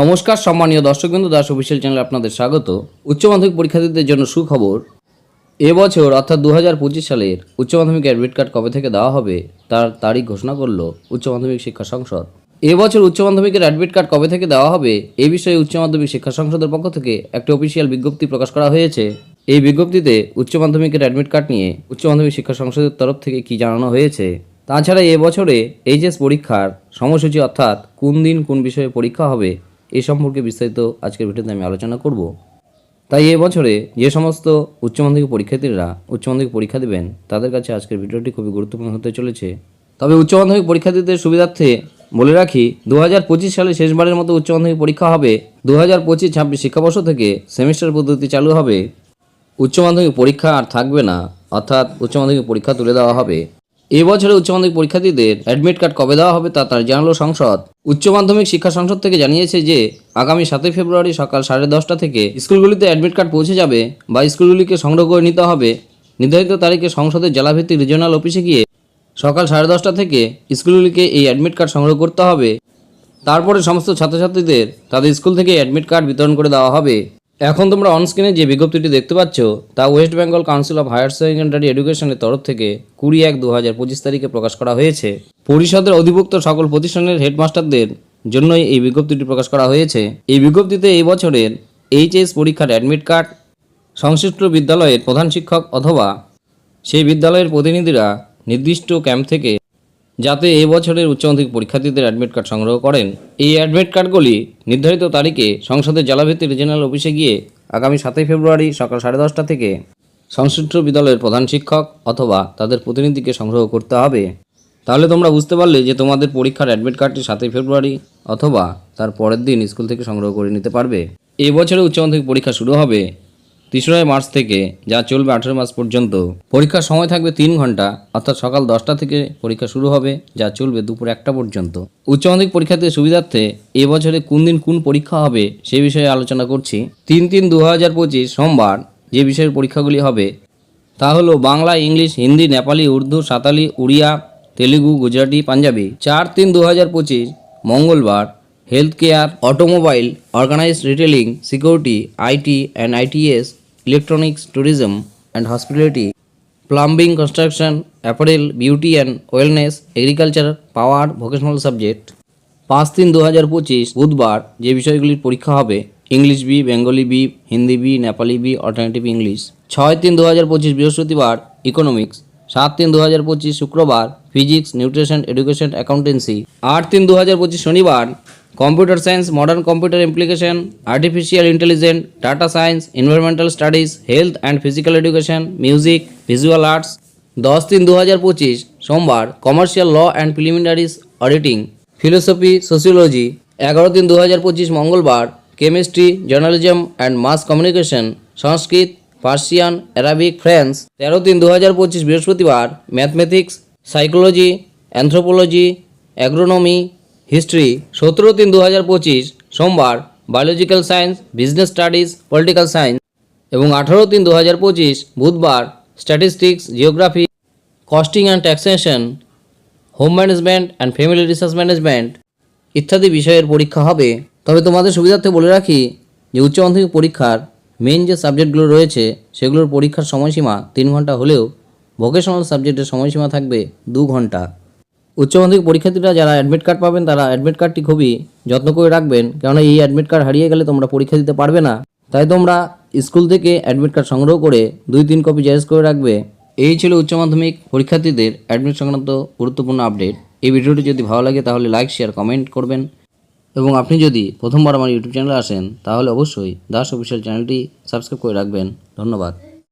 নমস্কার, সম্মানীয় দর্শকবৃন্দ, দাস অফিসিয়াল চ্যানেলে আপনাদের স্বাগত। উচ্চ মাধ্যমিক পরীক্ষার্থীদের জন্য সুখবর এবছর অর্থাৎ দু হাজার পঁচিশ সালের উচ্চ মাধ্যমিক অ্যাডমিট কার্ড কবে থেকে দেওয়া হবে, তার তারিখ ঘোষণা করল উচ্চ মাধ্যমিক শিক্ষা সংসদ। এবছর উচ্চ মাধ্যমিকের অ্যাডমিট কার্ড কবে থেকে দেওয়া হবে এই বিষয়ে উচ্চ মাধ্যমিক শিক্ষা সংসদের পক্ষ থেকে একটি অফিসিয়াল বিজ্ঞপ্তি প্রকাশ করা হয়েছে। এই বিজ্ঞপ্তিতে উচ্চ মাধ্যমিকের অ্যাডমিট কার্ড নিয়ে উচ্চ মাধ্যমিক শিক্ষা সংসদের তরফ থেকে কি জানানো হয়েছে, তাছাড়া এবছরে এইচএস পরীক্ষার সময়সূচি অর্থাৎ কোন দিন কোন বিষয়ে পরীক্ষা হবে এ সম্পর্কে বিস্তারিত আজকের ভিডিওতে আমি আলোচনা করব। তাই এবছরে যে সমস্ত উচ্চ মাধ্যমিক পরীক্ষার্থীরা উচ্চ মাধ্যমিক পরীক্ষা দেবেন, তাদের কাছে আজকের ভিডিওটি খুবই গুরুত্বপূর্ণ হতে চলেছে। তবে উচ্চ মাধ্যমিক পরীক্ষার্থীদের সুবিধার্থে বলে রাখি দু হাজার পঁচিশ সালে শেষবারের মতো উচ্চ মাধ্যমিক পরীক্ষা হবে। দু হাজার পঁচিশ ছাব্বিশ শিক্ষাবর্ষ থেকে সেমিস্টার পদ্ধতি চালু হবে। উচ্চ মাধ্যমিক পরীক্ষা আর থাকবে না, অর্থাৎ উচ্চ মাধ্যমিক পরীক্ষা তুলে দেওয়া হবে। এবছরে উচ্চ মাধ্যমিক পরীক্ষার্থীদের অ্যাডমিট কার্ড কবে দেওয়া হবে তা তার জানালো সংসদ। উচ্চ মাধ্যমিক শিক্ষা সংসদ থেকে জানিয়েছে যে, আগামী সাতই ফেব্রুয়ারি সকাল সাড়ে দশটা থেকে স্কুলগুলিতে অ্যাডমিট কার্ড পৌঁছে যাবে বা স্কুলগুলিকে সংগ্রহ করে নিতে হবে। নির্ধারিত তারিখে সংসদের জেলাভিত্তিক রিজিওনাল অফিসে গিয়ে সকাল সাড়ে দশটা থেকে স্কুলগুলিকে এই অ্যাডমিট কার্ড সংগ্রহ করতে হবে। তারপরে সমস্ত ছাত্রছাত্রীদের তাদের স্কুল থেকে অ্যাডমিট কার্ড বিতরণ করে দেওয়া হবে। এখন তোমরা অনস্ক্রিনে যে বিজ্ঞপ্তিটি দেখতে পাচ্ছ, তা West Bengal Council of Higher Secondary এডুকেশনের তরফ থেকে কুড়ি এক দু হাজার পঁচিশ তারিখে প্রকাশ করা হয়েছে। পরিষদের অধিভুক্ত সকল প্রতিষ্ঠানের হেডমাস্টারদের জন্যই এই বিজ্ঞপ্তিটি প্রকাশ করা হয়েছে। এই বিজ্ঞপ্তিতে এই বছরের এইচএস পরীক্ষার অ্যাডমিট কার্ড সংশ্লিষ্ট বিদ্যালয়ের প্রধান শিক্ষক অথবা সেই বিদ্যালয়ের প্রতিনিধিরা নির্দিষ্ট ক্যাম্প থেকে যাতে এই বছরের উচ্চ মাধ্যমিক পরীক্ষার্থীদের অ্যাডমিট কার্ড সংগ্রহ করেন। এই অ্যাডমিট কার্ডগুলি নির্ধারিত তারিখে সংসদের জেলাভিত্তিক রিজিনাল অফিসে গিয়ে আগামী সাতই ফেব্রুয়ারি সকাল সাড়ে দশটা থেকে সংশ্লিষ্ট বিদ্যালয়ের প্রধান শিক্ষক অথবা তাদের প্রতিনিধিকে সংগ্রহ করতে হবে। তাহলে তোমরা বুঝতে পারলে যে তোমাদের পরীক্ষার অ্যাডমিট কার্ডটি সাতই ফেব্রুয়ারি অথবা তার পরের দিন স্কুল থেকে সংগ্রহ করে নিতে পারবে। এই বছরে উচ্চ মাধ্যমিক পরীক্ষা শুরু হবে তেসরাই মার্চ থেকে যা চলবে আঠেরো মাস পর্যন্ত। পরীক্ষার সময় থাকবে তিন ঘণ্টা, অর্থাৎ সকাল দশটা থেকে পরীক্ষা শুরু হবে, যা চলবে দুপুর একটা পর্যন্ত। উচ্চ মাধ্যমিক পরীক্ষার্থীর সুবিধার্থে এবছরে কোন দিন কোন পরীক্ষা হবে সে বিষয়ে আলোচনা করছি। তিন তিন দু হাজার পঁচিশ সোমবার যে বিষয়ের পরীক্ষাগুলি হবে, তা হলো বাংলা, ইংলিশ, হিন্দি, নেপালি, উর্দু, সাঁতালি, উড়িয়া, তেলেগু, গুজরাটি, পাঞ্জাবি। চার তিন দু হাজার পঁচিশ মঙ্গলবার health care, automobile, organized retailing, security, IT, and ITS electronics tourism and hospitality plumbing construction apparel beauty and wellness agriculture power vocational subject পাঁচ তিন দু হাজার পঁচিশ বুধবার যে বিষয়গুলির পরীক্ষা হবে English B Bengali B Hindi B Nepali B alternative English ছয় তিন দু হাজার পঁচিশ বৃহস্পতিবার ইকোনমিক্স সাত তিন দু হাজার পঁচিশ শুক্রবার ফিজিক্স নিউট্রিশন এডুকেশন অ্যাকাউন্টেন্সি আট তিন দু হাজার পঁচিশ শনিবার computer science modern computer implication artificial intelligent data science environmental studies health and physical education music visual arts দশ তিন দু হাজার পঁচিশ, সোমবার commercial law and preliminaries auditing philosophy sociology এগারো তিন দু হাজার পঁচিশ, মঙ্গলবার chemistry journalism and mass communication Sanskrit, Persian Arabic French তেরো তিন দু হাজার পঁচিশ, বৃহস্পতিবার mathematics psychology anthropology agronomy history, সতেরো তিন দু হাজার পঁচিশ, সোমবার, biological science, business studies, political science এবং আঠারো তিন দু হাজার পঁচিশ, বুধবার, statistics, geography, costing and taxation, home management and family research management ইত্যাদি বিষয়ের পরীক্ষা হবে। তবে তোমাদের সুবিধার্থে বলে রাখি যে উচ্চ মাধ্যমিক পরীক্ষার মেন যে সাবজেক্টগুলো রয়েছে, সেগুলোর পরীক্ষার সময়সীমা তিন ঘণ্টা হলেও ভোকেশনাল সাবজেক্টের সময়সীমা থাকবে দু ঘণ্টা। উচ্চ মাধ্যমিক পরীক্ষার্থীরা যারা অ্যাডমিট কার্ড পাবেন, তারা অ্যাডমিট কার্ডটি খুবই যত্ন করে রাখবেন। কেননা এই অ্যাডমিট কার্ড হারিয়ে গেলে তোমরা পরীক্ষা দিতে পারবে না। তাই তোমরা স্কুল থেকে অ্যাডমিট কার্ড সংগ্রহ করে দুই তিন কপি জেরক্স করে রাখবে। এই ছিল উচ্চ মাধ্যমিক পরীক্ষার্থীদের অ্যাডমিট সংক্রান্ত গুরুত্বপূর্ণ আপডেট এই ভিডিওটি যদি ভালো লাগে, তাহলে লাইক শেয়ার কমেন্ট করবেন। এবং আপনি যদি প্রথমবার আমার ইউটিউব চ্যানেলে আসেন, তাহলে অবশ্যই দাস অফিসিয়াল চ্যানেলটি সাবস্ক্রাইব করে রাখবেন। ধন্যবাদ।